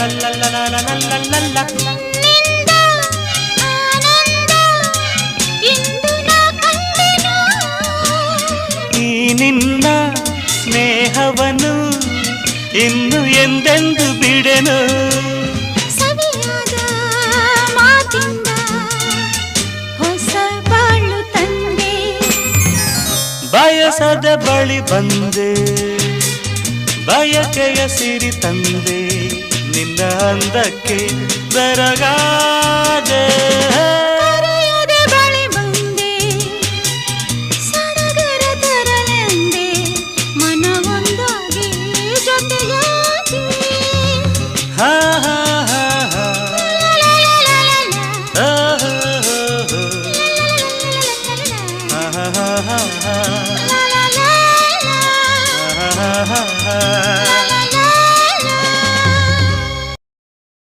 ನಾ ನಿನ್ನ ಸ್ನೇಹವನು ಇನ್ನು ಎಂದೆಂದು ಬಿಡೆನು? ಸವಿಯಾದ ಮಾತಿಂದ ಹೊಸ ಬಾಳು ತಂದೆ. ಬಯಸದ ಬಳಿ ಬಂದೆ ಬಯಕೆಯ ಸಿರಿ ತಂದೆ. ನಿನ್ನ ಅಂದಕ್ಕೆ ಬೆರಗಾದೆ ha ha ha